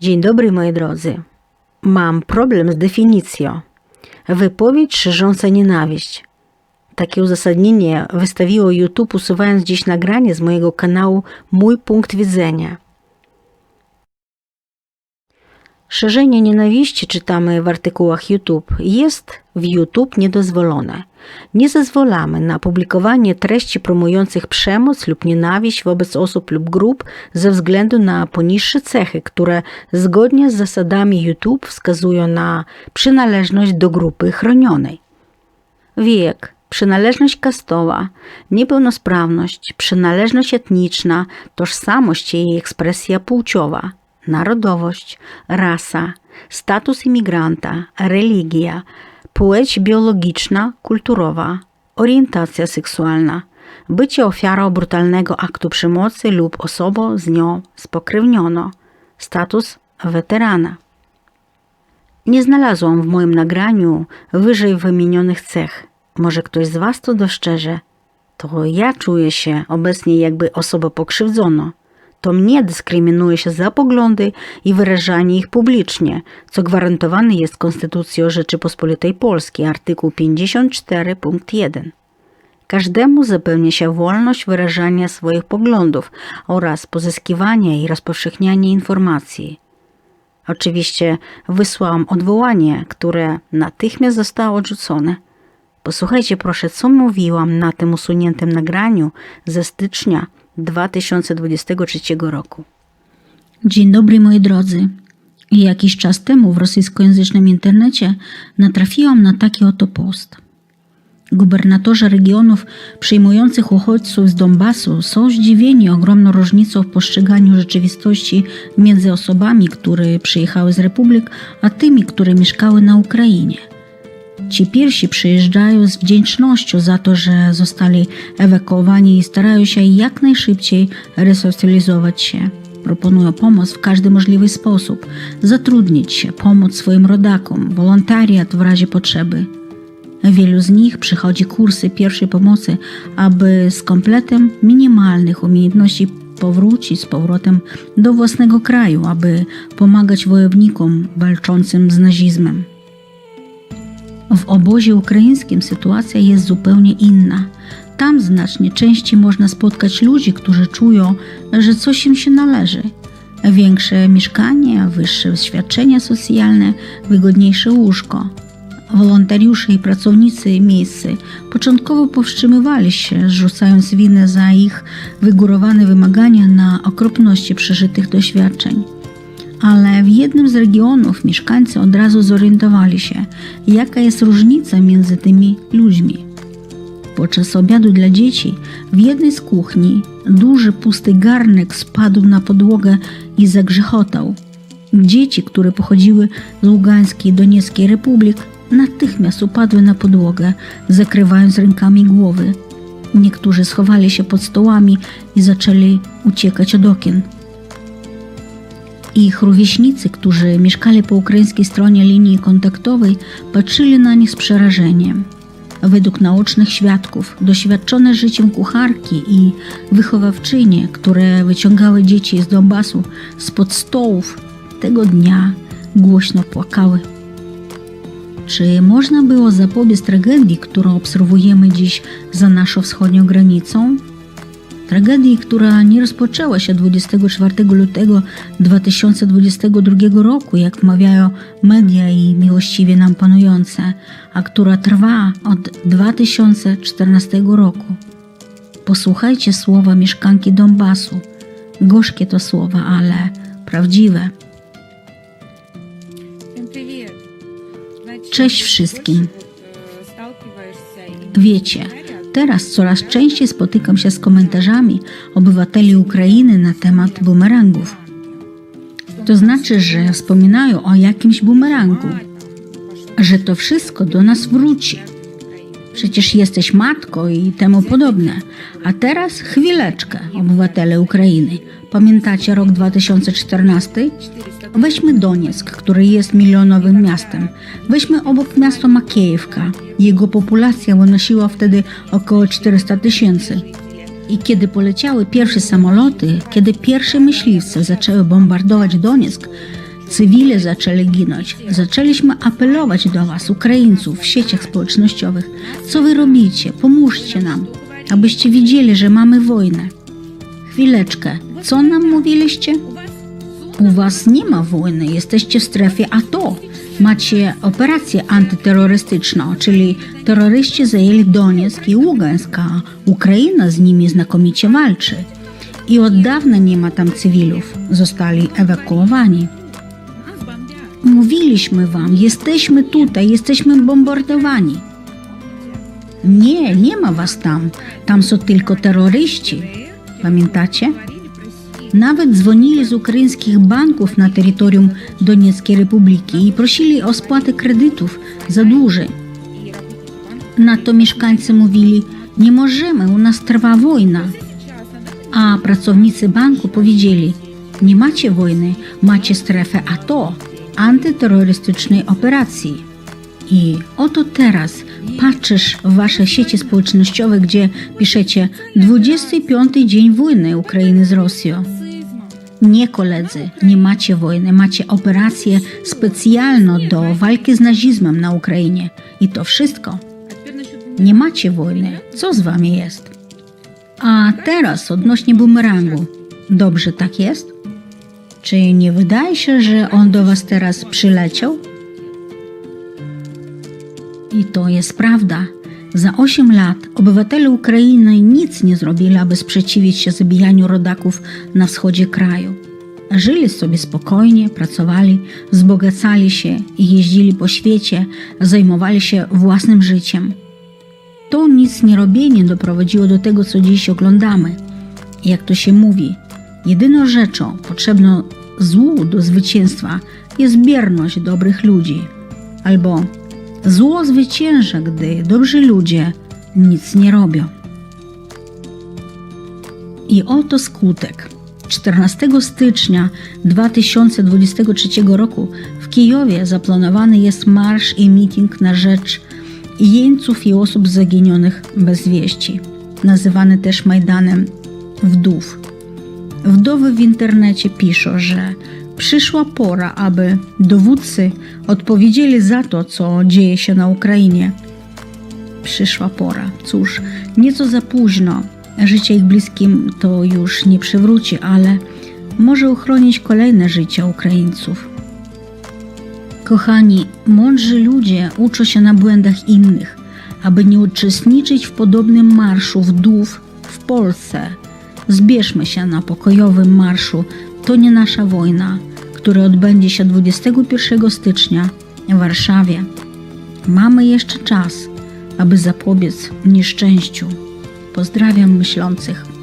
Dzień dobry, moi drodzy. Mam problem z definicją. Wypowiedź szerząca nienawiść. Takie uzasadnienie wystawiło YouTube, usuwając dziś nagranie z mojego kanału Mój punkt widzenia. Szerzenie nienawiści, czytamy w artykułach YouTube, jest w YouTube niedozwolone. Nie zezwalamy na publikowanie treści promujących przemoc lub nienawiść wobec osób lub grup ze względu na poniższe cechy, które zgodnie z zasadami YouTube wskazują na przynależność do grupy chronionej. Wiek, przynależność kastowa, niepełnosprawność, przynależność etniczna, tożsamość i ekspresja płciowa, narodowość, rasa, status imigranta, religia, płeć biologiczna, kulturowa, orientacja seksualna, bycie ofiarą brutalnego aktu przemocy lub osobą z nią spokrewniono, status weterana. Nie znalazłam w moim nagraniu wyżej wymienionych cech. Może ktoś z Was to dostrzeże. To ja czuję się obecnie jakby osoba pokrzywdzona. To mnie dyskryminuje się za poglądy i wyrażanie ich publicznie, co gwarantowane jest Konstytucją Rzeczypospolitej Polskiej, artykuł 54 punkt 1. Każdemu zapewnia się wolność wyrażania swoich poglądów oraz pozyskiwania i rozpowszechniania informacji. Oczywiście wysłałam odwołanie, które natychmiast zostało odrzucone. Posłuchajcie proszę, co mówiłam na tym usuniętym nagraniu ze stycznia 2023 roku. Dzień dobry moi drodzy. Jakiś czas temu w rosyjskojęzycznym internecie natrafiłam na taki oto post. Gubernatorzy regionów przyjmujących uchodźców z Donbasu są zdziwieni ogromną różnicą w postrzeganiu rzeczywistości między osobami, które przyjechały z republik, a tymi, które mieszkały na Ukrainie. Ci pierwsi przyjeżdżają z wdzięcznością za to, że zostali ewakuowani i starają się jak najszybciej resocjalizować się. Proponują pomoc w każdy możliwy sposób, zatrudnić się, pomóc swoim rodakom, wolontariat w razie potrzeby. Wielu z nich przychodzi kursy pierwszej pomocy, aby z kompletem minimalnych umiejętności powrócić z powrotem do własnego kraju, aby pomagać wojownikom walczącym z nazizmem. W obozie ukraińskim sytuacja jest zupełnie inna. Tam znacznie częściej można spotkać ludzi, którzy czują, że coś im się należy. Większe mieszkanie, wyższe świadczenia socjalne, wygodniejsze łóżko. Wolontariusze i pracownicy miejscy początkowo powstrzymywali się, zrzucając winę za ich wygórowane wymagania na okropności przeżytych doświadczeń ale w jednym z regionów mieszkańcy od razu zorientowali się, jaka jest różnica między tymi ludźmi. Podczas obiadu dla dzieci w jednej z kuchni duży pusty garnek spadł na podłogę i zagrzechotał. Dzieci, które pochodziły z Ługańskiej i Donieckiej Republik, natychmiast upadły na podłogę, zakrywając rękami głowy. Niektórzy schowali się pod stołami i zaczęli uciekać od okien. Ich rówieśnicy, którzy mieszkali po ukraińskiej stronie linii kontaktowej, patrzyli na nich z przerażeniem. Według naocznych świadków, doświadczone życiem kucharki i wychowawczynie, które wyciągały dzieci z Donbasu spod stołów, tego dnia głośno płakały. Czy można było zapobiec tragedii, którą obserwujemy dziś za naszą wschodnią granicą? Tragedii, która nie rozpoczęła się 24 lutego 2022 roku, jak wmawiają media i miłościwie nam panujące, a która trwa od 2014 roku. Posłuchajcie słowa mieszkanki Donbasu. Gorzkie to słowa, ale prawdziwe. Cześć wszystkim. Wiecie, teraz coraz częściej spotykam się z komentarzami obywateli Ukrainy na temat bumerangów. To znaczy, że wspominają o jakimś bumerangu, że to wszystko do nas wróci. Przecież jesteś matką i temu podobne. A teraz chwileczkę, obywatele Ukrainy. Pamiętacie rok 2014? Weźmy Donieck, który jest milionowym miastem. Weźmy obok miasto Makiejewka. Jego populacja wynosiła wtedy około 400 tysięcy. I kiedy poleciały pierwsze samoloty, kiedy pierwsze myśliwce zaczęły bombardować Donieck, Cywile zaczęli ginąć. Zaczęliśmy apelować do Was, Ukraińców, w sieciach społecznościowych. Co Wy robicie? Pomóżcie nam, abyście widzieli, że mamy wojnę. Chwileczkę, co nam mówiliście? U Was nie ma wojny, jesteście w strefie ATO. Macie operację antyterrorystyczną, czyli terroryści zajęli Donieck i Ługańsk, a Ukraina z nimi znakomicie walczy. I od dawna nie ma tam cywilów, zostali ewakuowani. Mówiliśmy wam, jesteśmy tutaj, jesteśmy bombardowani. Nie, nie ma was tam. Tam są tylko terroryści. Pamiętacie? Nawet dzwonili z ukraińskich banków na terytorium Donieckiej Republiki i prosili o spłatę kredytów za dłużej. Na to mieszkańcy mówili: Nie możemy, u nas trwa wojna. A pracownicy banku powiedzieli: Nie macie wojny, macie strefę ATO, antyterrorystycznej operacji. I oto teraz patrzysz w wasze sieci społecznościowe, gdzie piszecie 25 dzień wojny Ukrainy z Rosją. Nie koledzy, nie macie wojny, macie operację specjalną do walki z nazizmem na Ukrainie. I to wszystko. Nie macie wojny. Co z wami jest? A teraz odnośnie bumerangu. Dobrze tak jest? Czy nie wydaje się, że on do was teraz przyleciał? I to jest prawda. Za 8 lat obywatele Ukrainy nic nie zrobili, aby sprzeciwić się zabijaniu rodaków na wschodzie kraju. Żyli sobie spokojnie, pracowali, wzbogacali się i jeździli po świecie, zajmowali się własnym życiem. To nic nie robienie doprowadziło do tego, co dziś oglądamy. Jak to się mówi, jedyną rzeczą potrzebną złu do zwycięstwa jest bierność dobrych ludzi. Albo zło zwycięża, gdy dobrzy ludzie nic nie robią. I oto skutek. 14 stycznia 2023 roku w Kijowie zaplanowany jest marsz i meeting na rzecz jeńców i osób zaginionych bez wieści, nazywany też Majdanem Wdów. Wdowy w internecie piszą, że przyszła pora, aby dowódcy odpowiedzieli za to, co dzieje się na Ukrainie. Przyszła pora. Cóż, nieco za późno. Życie ich bliskim to już nie przywróci, ale może uchronić kolejne życia Ukraińców. Kochani, mądrzy ludzie uczą się na błędach innych, aby nie uczestniczyć w podobnym marszu wdów w Polsce. Zbierzmy się na pokojowym marszu. To nie nasza wojna, który odbędzie się 21 stycznia w Warszawie. Mamy jeszcze czas, aby zapobiec nieszczęściu. Pozdrawiam myślących.